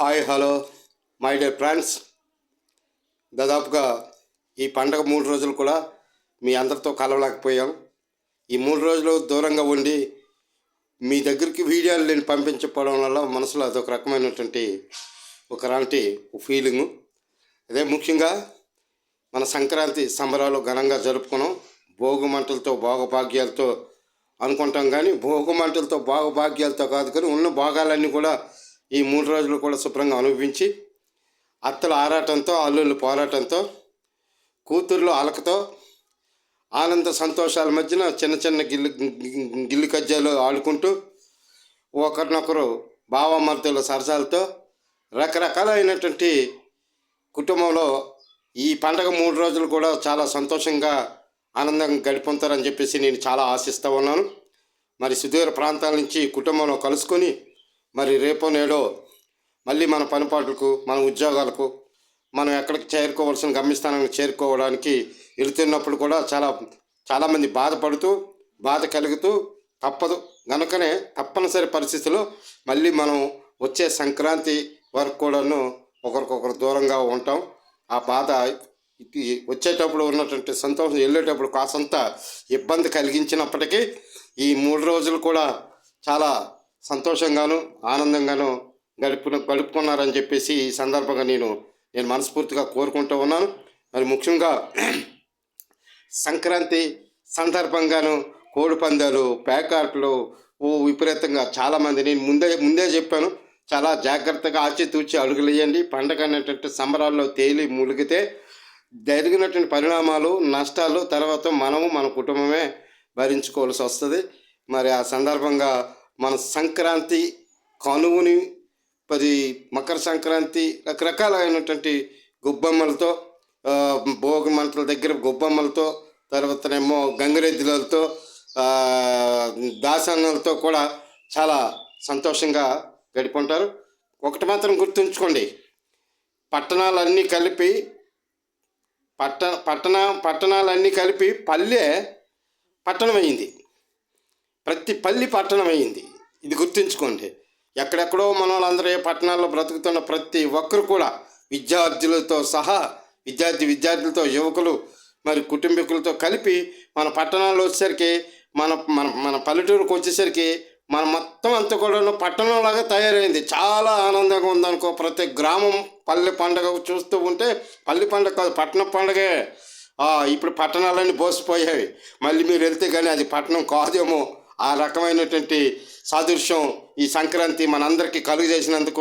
Hi hello my dear friends. దాదాపుగా ఈ పండగ మూడు రోజులు కూడా మీ అందరితో కలవలేకపోయాం. ఈ మూడు రోజులు దూరంగా ఉండి మీ దగ్గరికి వీడియోలు నేను పంపించకపోవడం వల్ల మనసులో అదొక రకమైనటువంటి ఒకలాంటి ఫీలింగు. అదే ముఖ్యంగా మన సంక్రాంతి సంబరాలు ఘనంగా జరుపుకున్నాం. భోగి మంటలతో భోగభాగ్యాలతో అనుకుంటాం కానీ భోగమంటలతో భోగభాగ్యాలతో కాదు కానీ ఉన్న భాగాలన్నీ కూడా ఈ మూడు రోజులు కూడా శుభ్రంగా అనుభవించి అత్తల ఆరాటంతో అల్లుళ్ళు పోరాటంతో కూతుర్లు అలకతో ఆనంద సంతోషాల మధ్యన చిన్న చిన్న గిల్లు గిల్లు కజ్జాలు ఆడుకుంటూ ఒకరినొకరు భావమర్తుల సరసాలతో రకరకాలైనటువంటి కుటుంబంలో ఈ పండగ మూడు రోజులు కూడా చాలా సంతోషంగా ఆనందంగా గడిపొంతారని చెప్పేసి నేను చాలా ఆశిస్తూ ఉన్నాను. మరి సుదూర ప్రాంతాల నుంచి కుటుంబంలో కలుసుకొని మరి రేపో నేడో మళ్ళీ మన పనిపాట్లకు మన ఉద్యోగాలకు మనం ఎక్కడికి చేరుకోవాల్సిన గమ్యస్థానానికి చేరుకోవడానికి వెళుతున్నప్పుడు కూడా చాలా చాలామంది బాధపడుతూ బాధ కలుగుతూ తప్పదు. కనుకనే తప్పనిసరి పరిస్థితిలో మళ్ళీ మనం వచ్చే సంక్రాంతి వరకు కూడాను ఒకరికొకరు దూరంగా ఉంటాం. ఆ బాధ వచ్చేటప్పుడు ఉన్నటువంటి సంతోషం వెళ్ళేటప్పుడు కాసంత ఇబ్బంది కలిగించినప్పటికీ ఈ మూడు రోజులు కూడా చాలా సంతోషంగాను ఆనందంగాను గడుపు గడుపుకున్నారని చెప్పేసి ఈ సందర్భంగా నేను నేను మనస్ఫూర్తిగా కోరుకుంటూ ఉన్నాను. మరి ముఖ్యంగా సంక్రాంతి సందర్భంగాను కోడి పందాలు ప్యాకాట్లు ఓ విపరీతంగా చాలామంది నేను ముందే ముందే చెప్పాను. చాలా జాగ్రత్తగా ఆచితూచి అడుగులు వేయండి పండగ అనేటువంటి సంబరాల్లో తేలి ములిగితే జరిగినటువంటి పరిణామాలు నష్టాలు తర్వాత మనము మన కుటుంబమే భరించుకోవాల్సి వస్తుంది. మరి ఆ సందర్భంగా మన సంక్రాంతి కనువుని పది మకర సంక్రాంతి రకరకాలైనటువంటి గొబ్బమ్మలతో భోగి మంటల దగ్గర గొబ్బమ్మలతో తర్వాతనేమో గంగిరెద్దులతో ఆ, కూడా చాలా సంతోషంగా గడిపంటారు. ఒకటి మాత్రం గుర్తుంచుకోండి. పట్టణాలన్నీ కలిపి పట్ట పట్టణ పట్టణాలన్నీ కలిపి పల్లె పట్టణమైంది. ప్రతి పల్లి పట్టణమైంది. ఇది గుర్తుంచుకోండి. ఎక్కడెక్కడో మన వాళ్ళందరూ పట్టణాల్లో బ్రతుకుతున్న ప్రతి ఒక్కరు కూడా విద్యార్థులతో సహా విద్యార్థి విద్యార్థులతో యువకులు మరి కుటుంబీకులతో కలిపి మన పట్టణాల్లో వచ్చేసరికి మన మన మన పల్లెటూరుకు వచ్చేసరికి మన మొత్తం అంతా కూడా పట్టణంలాగా తయారైంది. చాలా ఆనందంగా ఉందనుకో ప్రతి గ్రామం పల్లె పండగ చూస్తూ ఉంటే పల్లె పండగ కాదు పట్టణ పండగే. ఇప్పుడు పట్టణాలన్నీ బోసిపోయాయి. మళ్ళీ మీరు వెళ్తే కానీ అది పట్టణం కాదేమో ఆ రకమైనటువంటి సాదృశ్యం ఈ సంక్రాంతి మనందరికీ కలుగజేసినందుకు